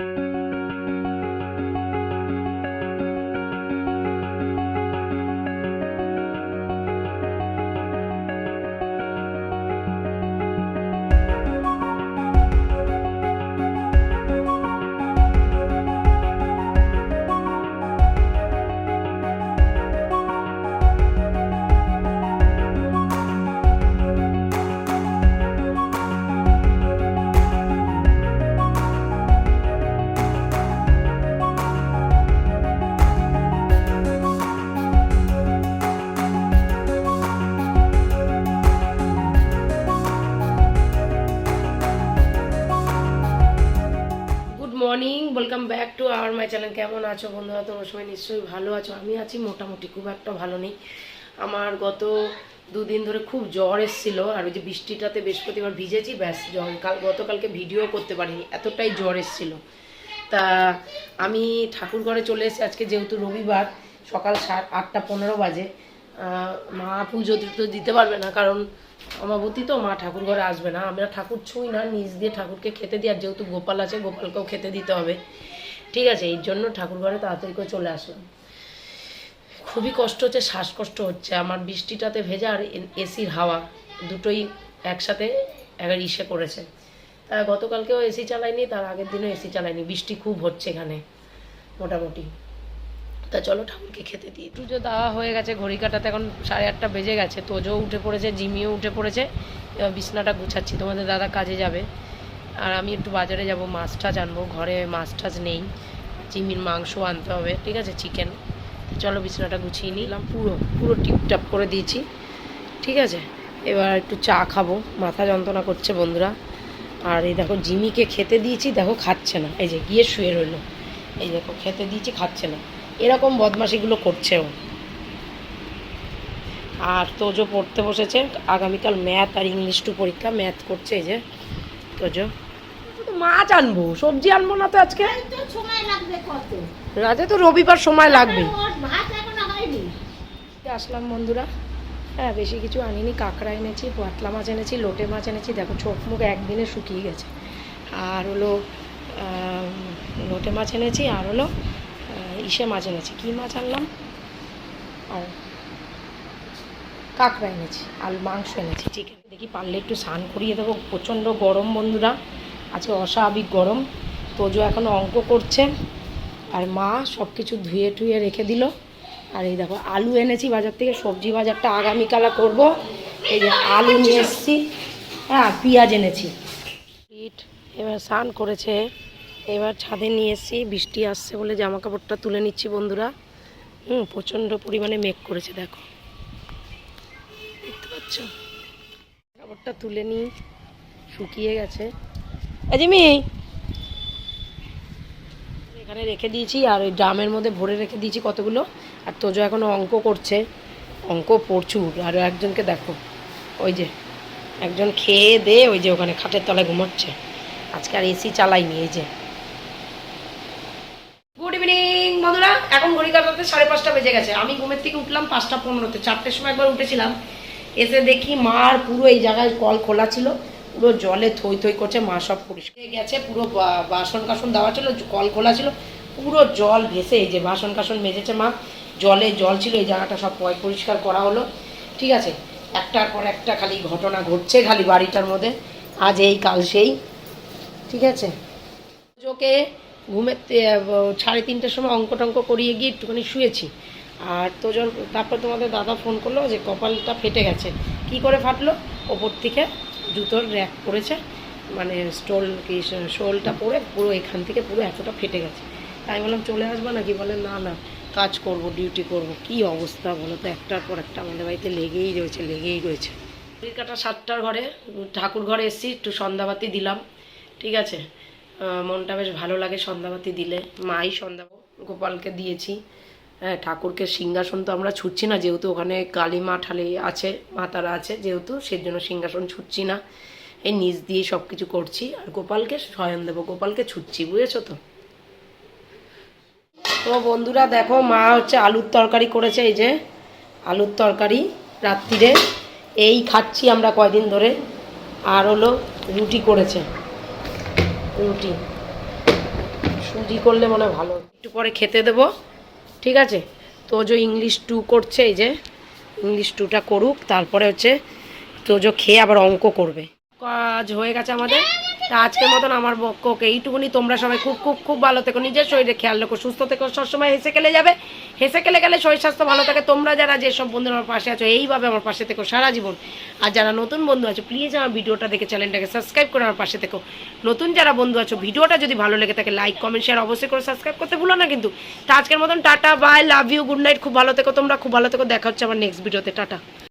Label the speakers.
Speaker 1: Good welcome back to our my channel কেমন আছো বন্ধুরা? তোমার সময় নিশ্চয়ই ভালো আছো। আমি আছি মোটামুটি, খুব একটা ভালো নেই। আমার গত দুদিন ধরে খুব জ্বর এসেছিল, আর ওই যে বৃষ্টিটাতে বৃহস্পতিবার ভিজেছি, ব্যাস জ্বর। কাল, গতকালকে ভিডিও করতে পারিনি, এতটাই জ্বর এসেছিল। তা আমি ঠাকুর ঘরে চলে এসেছি, আজকে যেহেতু রবিবার, সকাল সাত আটটা পনেরো বাজে। মা পুজো তো দিতে পারবে না, কারণ অমাবতী তো মা ঠাকুর ঘরে আসবে না। আমরা ঠাকুর ছুঁই না নিজ দিয়ে ঠাকুরকে খেতে দিই, আর যেহেতু গোপাল আছে, গোপালকেও খেতে দিতে হবে। ঠিক আছে, এই জন্য ঠাকুর ঘরে তাড়াতাড়ি করে চলে আসলাম খুবই কষ্ট হচ্ছে, শ্বাসকষ্ট হচ্ছে। আমার বৃষ্টিটাতে ভেজা আর এসির হাওয়া, দুটোই একসাথে একবার ইসে করেছে গতকালকেও এসি চালাইনি, তার আগের দিনও এসি চালাইনি। বৃষ্টি খুব হচ্ছে এখানে, মোটামুটি। তা চলো ঠাকুরকে খেতে দিই। পুজো দেওয়া হয়ে গেছে, ঘড়ি কাটাতে এখন সাড়ে আটটা বেজে গেছে তোজও উঠে পড়েছে, জিমিও উঠে পড়েছে, এবার বিছনাটা গুছাচ্ছি, তোমাদের দাদা কাজে যাবে। আর আমি একটু বাজারে যাব, মাছ টাছ আনব, ঘরে মাছ টাছ নেই, জিমির মাংস আনতে হবে, ঠিক আছে, চিকেন। চলো বিছনাটা গুছিয়ে নিলাম পুরো পুরো টিপটাপ করে দিয়েছি, ঠিক আছে। এবার একটু চা খাব, মাথা যন্ত্রণা করছে বন্ধুরা। আর এই দেখো, জিমিকে খেতে দিয়েছি, দেখো খাচ্ছে না, এই যে গিয়ে শুয়ে রইল। এই দেখো, খেতে দিয়েছি, খাচ্ছে না। এরকম বদমাশিগুলো করছে ও আর তোজো পড়তে বসেছে। আগামীকাল ম্যাথ আর ইংলিশ টু পরীক্ষা। ম্যাথ করছে এই যে তোজো। তো মাছ আনব সবজি আনব না তো আজকে? রাতে তো রবিবার সময় লাগবে। আসলাম বন্ধুরা। হ্যাঁ বেশি কিছু আনিনি। কাঁকড়া এনেছি পাতলা মাছ এনেছি লোটে মাছ এনেছি। দেখো চোখ মুখ একদিনে শুকিয়ে গেছে। আর হলো লোটে মাছ এনেছি আর হলো ইসে মাছ এনেছি। কী মাছ আনলাম? আর কাঁকড়া এনেছি আর মাংস এনেছি চিকেন দেখি পারলে একটু স্নান করিয়ে দেবো। প্রচণ্ড গরম বন্ধুরা, আজকে অস্বাভাবিক গরম। তোজো এখন অঙ্ক করছে, আর মা সব কিছু ধুয়ে টুয়ে রেখে দিল। আর এই দেখো, আলু এনেছি বাজার থেকে, সবজি বাজারটা আগামীকালা করব। এই যে আলু নিয়ে এসেছি হ্যাঁ পেঁয়াজ এনেছি। ইট এবার স্নান করেছে। এবার ছাদে নিয়ে এসেছি, বৃষ্টি আসছে বলে জামা কাপড়টা তুলে নিচ্ছি বন্ধুরা। হুম, প্রচণ্ড পরিমাণে মেঘ করেছে, দেখো। দেখতে পাচ্ছ? কাপড়টা তুলে নিই, শুকিয়ে গেছে। আজিমি এখানে রেখে দিয়েছি, আর ওই ড্রামের মধ্যে ভরে রেখে দিয়েছি কতগুলো। আর তোজো এখনও অঙ্ক করছে। অঙ্ক প্রচুর, আর একজনকে দেখো। ওই যে, একজন খেয়ে দে, ওই যে ওখানে খাটের তলায় ঘুমাচ্ছে। আজকে আর এসি চালাইনি, এই যে গুড ইভিনিং বন্ধুরা, এখন ঘড়ি কাটাতে সাড়ে পাঁচটা বেজে গেছে। আমি ঘুমের থেকে উঠলাম পাঁচটা পনেরোতে। চারটের সময় একবার উঠেছিলাম। এসে দেখি মার পুরো এই জায়গায় কল খোলা ছিল। পুরো জলে থই থই করছে, মা সব পরিষ্কার গেছে, পুরো বাসন কাসন দেওয়া ছিল কল খোলা ছিল। পুরো জল ভেসে এই যে বাসন কাসন মেজেছে মা, জলে জল ছিল, এই জায়গাটা সব পয়, পরিষ্কার করা হলো। ঠিক আছে, একটার পর একটা খালি ঘটনা ঘটছে খালি বাড়িটার মধ্যে। আজ এই, কাল সেই। ঠিক আছে? ওকে ঘুমের সাড়ে তিনটের সময় অঙ্ক টঙ্ক করিয়ে গিয়ে একটুখানি শুয়েছি। আর তো তারপর তোমাদের দাদা ফোন করল যে কপালটা ফেটে গেছে। কি করে ফাটলো? ওপর থেকে জুতোর র্যাক পড়েছে মানে স্টোল কি, শোলটা পরে পুরো এখান থেকে পুরো এতটা ফেটে গেছে। তাই বললাম, চলে আসব নাকি? বলে, না না, কাজ করব ডিউটি করব। কি অবস্থা বলো তো, একটার পর একটা আমাদের বাড়িতে লেগেই রয়েছে লেগেই রয়েছে। কাটা সাতটার ঘরে, ঠাকুর ঘরে এসেছি, একটু সন্ধ্যাবাতি দিলাম, ঠিক আছে? মনটা বেশ ভালো লাগে সন্ধ্যাবাতি দিলে। মাই সন্ধ্যা গোপালকে দিয়েছি। হ্যাঁ ঠাকুরকে সিংহাসন তো আমরা ছুটছি না, যেহেতু ওখানে কালী মা ঠালি আছে, মাতারা আছে, যেহেতু সেই জন্য সিংহাসন ছুটছি না। এই নিচ দিয়ে সব কিছু করছি। আর গোপালকে শয়ন দেবো, গোপালকে ছুটছি, বুঝেছ তো? তো বন্ধুরা দেখো, মা হচ্ছে আলুর তরকারি করেছে, এই যে আলুর তরকারি রাত্রিরে। এই খাচ্ছি আমরা কয়দিন ধরে। আর হলো রুটি করেছে। রুটি। সুজি করলে মনে ভালো। একটু পরে খেতে দেবো, ঠিক আছে? তো যে ইংলিশ টু করছে, এই যে ইংলিশ টুটা করুক, তারপরে হচ্ছে তো যে খেয়ে আবার অঙ্ক করবে। কাজ হয়ে গেছে আমাদের। তা আজকের মতন আমার বক্ককে এইটুকুনি। তোমরা সবাই খুব খুব খুব ভালো থেকো। নিজের শরীরে খেয়াল রাখো। সুস্থ থেকো। সবসময় হেসে খেলে যাবে। হেসে খেলে গেলে শরীর স্বাস্থ্য ভালো থাকে। তোমরা যারা যেসব বন্ধুরা আমার পাশে আছো, এইভাবে আমার পাশে থেকো সারা জীবন। আর যারা নতুন বন্ধু আছো প্লিজ আমার ভিডিওটা দেখে চ্যানেলটাকে সাবস্ক্রাইব করে আমার পাশে থেকো। নতুন যারা বন্ধু আছো, ভিডিওটা যদি ভালো লেগে থাকে লাইক কমেন্ট শেয়ার অবশ্যই করে সাবস্ক্রাইব করতে ভুলো না কিন্তু। তা আজকের মতন tata bye love you good night খুব ভালো থেকো তোমরা। খুব ভালো থেকো। দেখা হচ্ছে আমার নেক্সট ভিডিওতে টাটা।